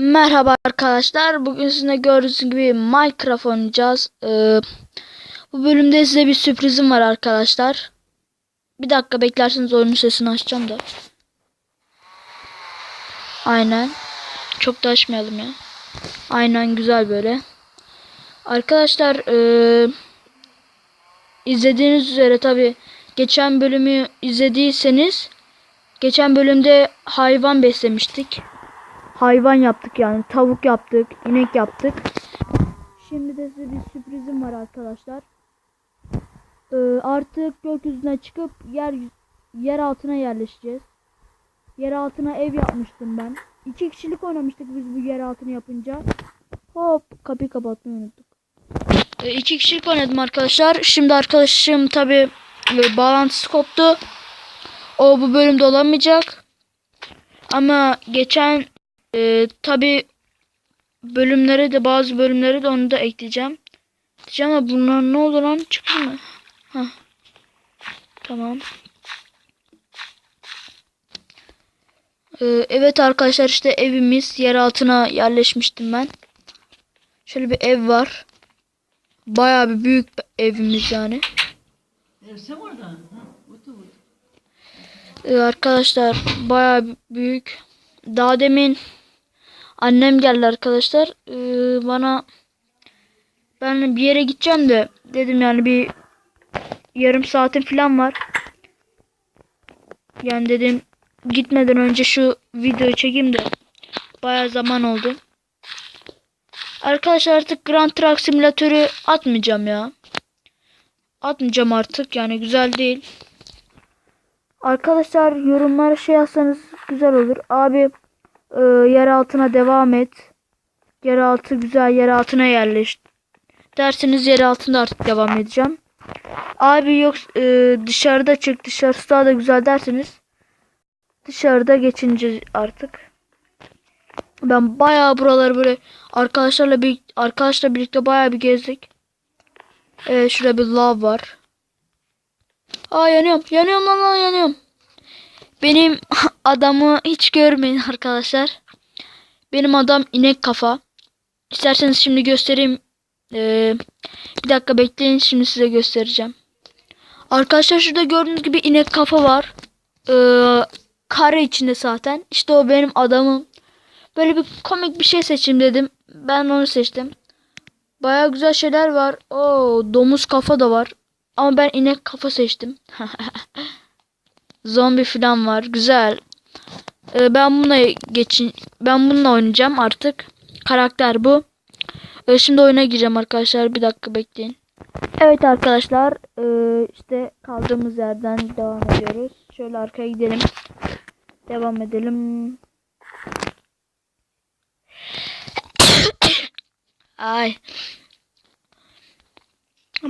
Merhaba arkadaşlar. Bugün sizinle gördüğünüz gibi Minecraft oynayacağız. Ee, bu bölümde size bir sürprizim var arkadaşlar. Bir dakika beklerseniz oyunun sesini açacağım da. Aynen. Çok da açmayalım ya. Aynen güzel böyle. Arkadaşlar ee, izlediğiniz üzere tabi geçen bölümü izlediyseniz geçen bölümde hayvan beslemiştik hayvan yaptık yani. Tavuk yaptık, inek yaptık. Şimdi de size bir sürprizim var arkadaşlar. Ee, artık gökyüzüne çıkıp yer yer altına yerleşeceğiz. Yer altına ev yapmıştım ben. İki kişilik oynamıştık biz bu yer altını yapınca. Hop kapıyı kapatmayı unuttuk. Ee, iki kişilik oynadım arkadaşlar. Şimdi arkadaşım tabi bağlantısı koptu. O bu bölümde olamayacak. Ama geçen ee, Tabi bölümlere de bazı bölümlere de onu da ekleyeceğim. Diyeceğim ama bunlar ne oldu lan çıktı mı? Heh. Tamam. Ee, evet arkadaşlar işte evimiz yer altına yerleşmiştim ben. Şöyle bir ev var. Bayağı bir büyük bir evimiz yani. Ee, arkadaşlar bayağı büyük. Daha demin Annem geldi arkadaşlar. Ee, bana ben bir yere gideceğim de dedim yani bir yarım saatim falan var. Yani dedim gitmeden önce şu videoyu çekeyim de bayağı zaman oldu. Arkadaşlar artık Grand Truck Simülatörü atmayacağım ya. Atmayacağım artık yani güzel değil. Arkadaşlar yorumlara şey yazsanız güzel olur. Abi e, yer altına devam et. Yeraltı güzel yer altına yerleş. Derseniz yer altında artık devam edeceğim. Abi yok e, dışarıda çık dışarısı daha da güzel derseniz dışarıda geçince artık. Ben bayağı buraları böyle arkadaşlarla bir arkadaşla birlikte bayağı bir gezdik. Evet şurada bir lav var. Aa yanıyorum. Yanıyorum lan lan yanıyorum. Benim adamı hiç görmeyin arkadaşlar. Benim adam inek kafa. İsterseniz şimdi göstereyim. Ee, bir dakika bekleyin şimdi size göstereceğim. Arkadaşlar şurada gördüğünüz gibi inek kafa var. Ee, kare içinde zaten. İşte o benim adamım. Böyle bir komik bir şey seçeyim dedim. Ben onu seçtim. Baya güzel şeyler var. Oo, domuz kafa da var. Ama ben inek kafa seçtim. Zombi falan var. Güzel. Ee, ben bununla geçin ben bununla oynayacağım artık. Karakter bu. Ee, şimdi oyuna gireceğim arkadaşlar. Bir dakika bekleyin. Evet arkadaşlar, ee, işte kaldığımız yerden devam ediyoruz. Şöyle arkaya gidelim. Devam edelim. Ay.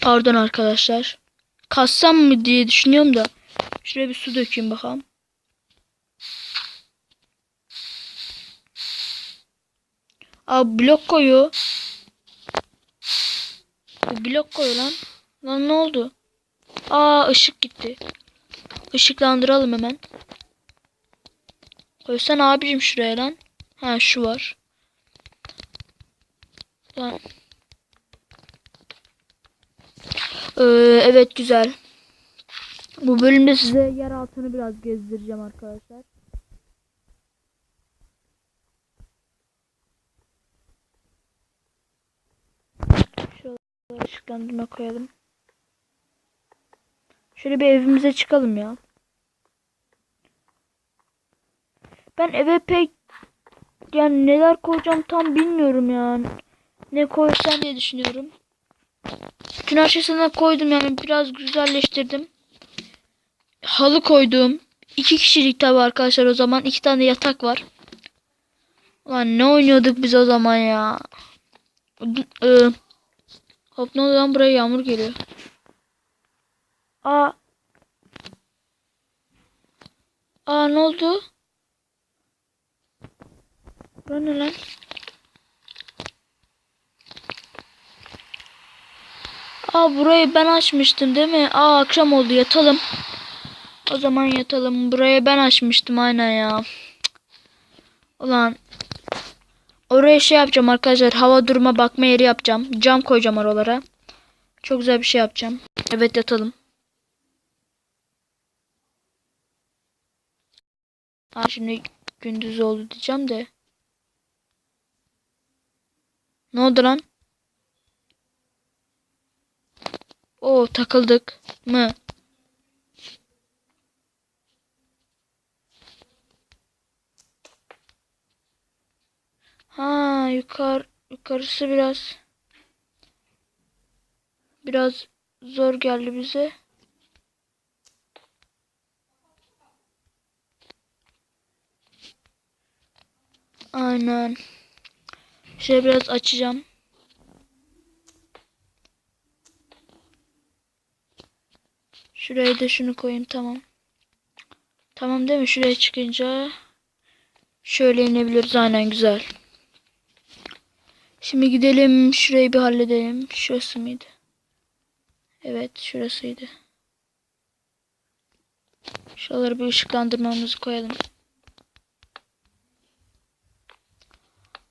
Pardon arkadaşlar. Kassam mı diye düşünüyorum da. Şuraya bir su dökeyim bakalım. Aa blok koyuyor. Bu blok koyuyor lan. Lan ne oldu? Aa ışık gitti. Işıklandıralım hemen. Koysan abicim şuraya lan. Ha şu var. Lan. Ee, evet güzel. Bu bölümde size yer altını biraz gezdireceğim arkadaşlar. Şöyle ışıklandırma koyalım. Şöyle bir evimize çıkalım ya. Ben eve pek yani neler koyacağım tam bilmiyorum yani. Ne koysam diye düşünüyorum. Bütün her şeyini koydum yani biraz güzelleştirdim halı koydum. İki kişilik tabi arkadaşlar o zaman. iki tane yatak var. Lan ne oynuyorduk biz o zaman ya. Ee, hop ne oldu lan buraya yağmur geliyor. Aa. Aa ne oldu? Bu ne lan? Aa burayı ben açmıştım değil mi? Aa akşam oldu yatalım. O zaman yatalım. Buraya ben açmıştım aynen ya. Ulan. Oraya şey yapacağım arkadaşlar. Hava duruma bakma yeri yapacağım. Cam koyacağım oralara. Çok güzel bir şey yapacağım. Evet yatalım. Aa, şimdi gündüz oldu diyeceğim de. Ne oldu lan? Oo takıldık mı? Ha yukarı yukarısı biraz biraz zor geldi bize. Aynen. Şöyle biraz açacağım. Şuraya da şunu koyayım tamam. Tamam değil mi? Şuraya çıkınca şöyle inebiliriz. Aynen güzel. Şimdi gidelim şurayı bir halledelim. Şurası mıydı? Evet şurasıydı. Şuraları bir ışıklandırmamızı koyalım.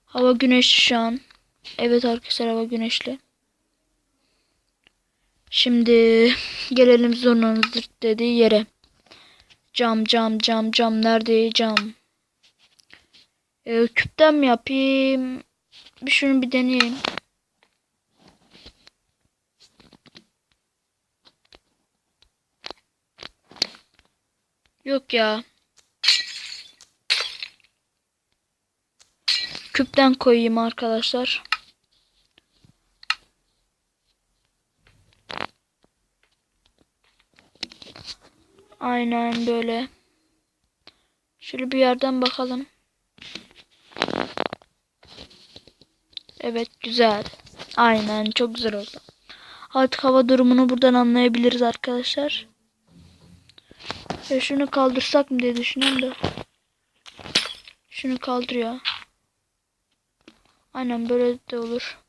Hava güneşli şu an. Evet arkadaşlar hava güneşli. Şimdi gelelim zurnanızdır dediği yere. Cam cam cam cam nerede cam? Ee, küpten mi yapayım? Bir şunu bir deneyeyim. Yok ya. Küpten koyayım arkadaşlar. Aynen böyle. Şöyle bir yerden bakalım. Evet güzel. Aynen çok güzel oldu. Artık hava durumunu buradan anlayabiliriz arkadaşlar. Ya şunu kaldırsak mı diye düşünüyorum da. Şunu kaldırıyor. Aynen böyle de olur.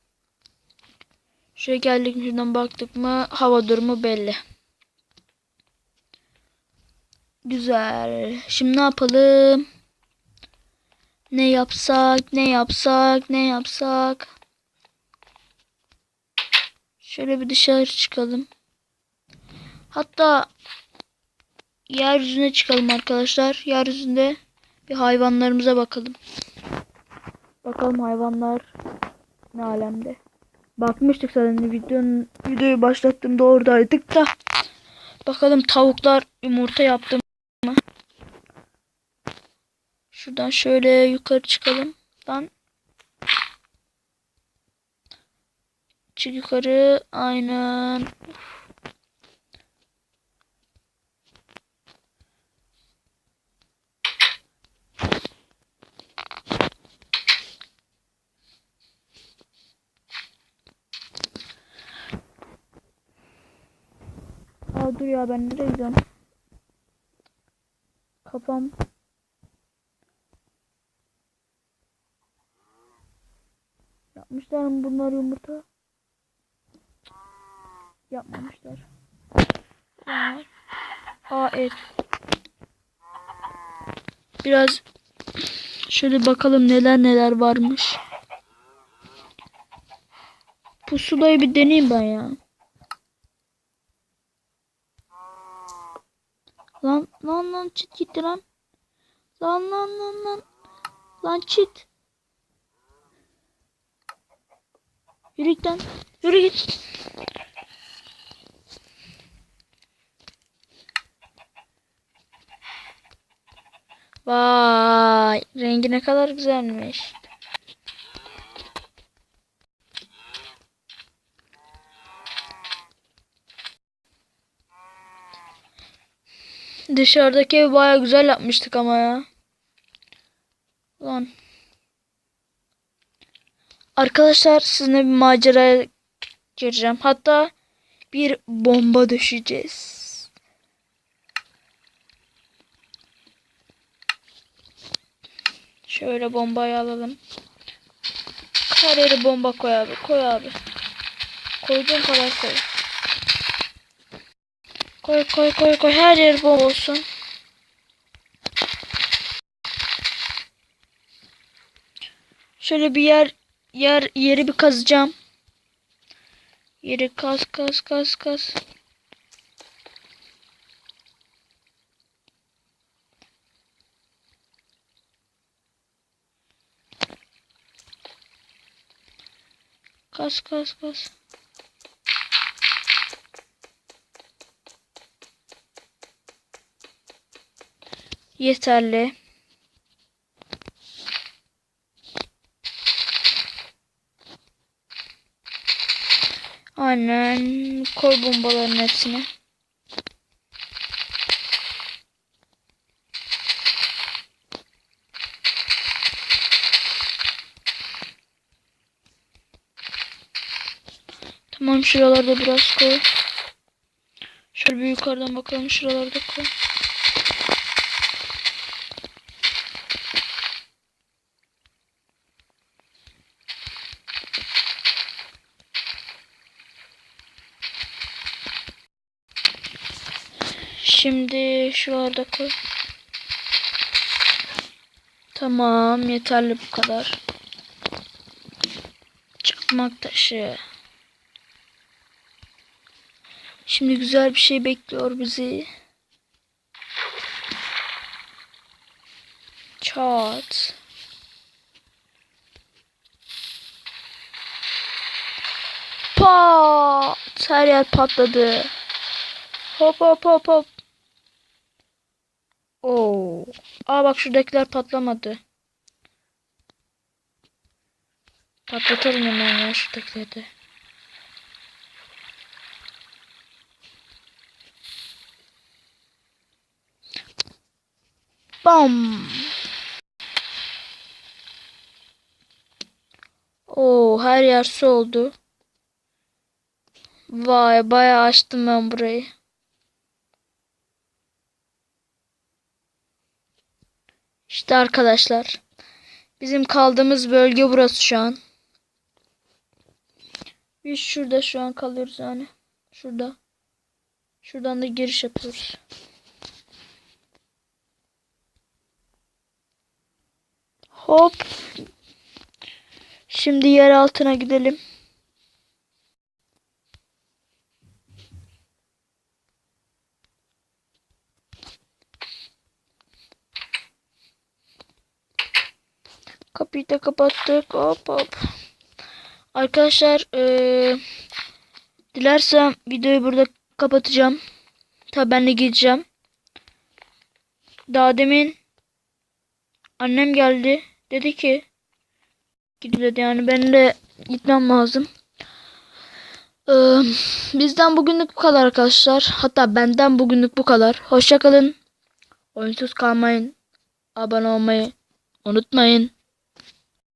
Şuraya geldik şuradan baktık mı hava durumu belli. Güzel. Şimdi ne yapalım? Ne yapsak, ne yapsak, ne yapsak? Şöyle bir dışarı çıkalım. Hatta yeryüzüne çıkalım arkadaşlar. Yeryüzünde bir hayvanlarımıza bakalım. Bakalım hayvanlar ne alemde. Bakmıştık zaten videonun videoyu başlattığımda oradaydık da. Bakalım tavuklar yumurta yaptı mı? Şuradan şöyle yukarı çıkalım. Lan. Çık yukarı. Aynen. Aa dur ya ben nereye gidiyorum? Kafam. Yapmışlar mı bunlar yumurta? Yapmamışlar. Aa, Aa evet. Biraz şöyle bakalım neler neler varmış. Pusulayı bir deneyeyim ben ya. Lan lan lan çit gitti lan. Lan lan lan lan. Lan çit. Yürü git lan. Yürü git. Vay rengi ne kadar güzelmiş. Dışarıdaki evi baya güzel yapmıştık ama ya. Ulan. Arkadaşlar sizinle bir maceraya gireceğim. Hatta bir bomba düşeceğiz. Şöyle bombayı alalım. Her yere bomba koy abi. Koy abi. Koyduğun kadar koy. Koy koy koy koy. Her yer bomba olsun. Şöyle bir yer yer yeri bir kazacağım. Yeri kaz kaz kaz kaz. Kaz kaz kaz. Yeterli. Aynen. Koy bombaların hepsini. Tamam şuralarda biraz koy. Şöyle bir yukarıdan bakalım şuralarda koy. Şimdi şuralarda koy. Tamam yeterli bu kadar. Çakmak taşı. Şimdi güzel bir şey bekliyor bizi. Çat. Pat. Her yer patladı. Hop hop hop hop. Oo. Aa bak şuradakiler patlamadı. Patlatalım hemen ya şuradakileri de. Bam. Oo her yer su oldu. Vay bayağı açtım ben burayı. İşte arkadaşlar. Bizim kaldığımız bölge burası şu an. Biz şurada şu an kalıyoruz yani. Şurada. Şuradan da giriş yapıyoruz. Hop. Şimdi yer altına gidelim. Kapıyı da kapattık. Hop hop. Arkadaşlar eee dilersem videoyu burada kapatacağım. Tabi ben de gideceğim. Daha demin annem geldi. Dedi ki gidip dedi yani ben de gitmem lazım. Eee, bizden bugünlük bu kadar arkadaşlar. Hatta benden bugünlük bu kadar. Hoşçakalın. Oyunsuz kalmayın. Abone olmayı unutmayın.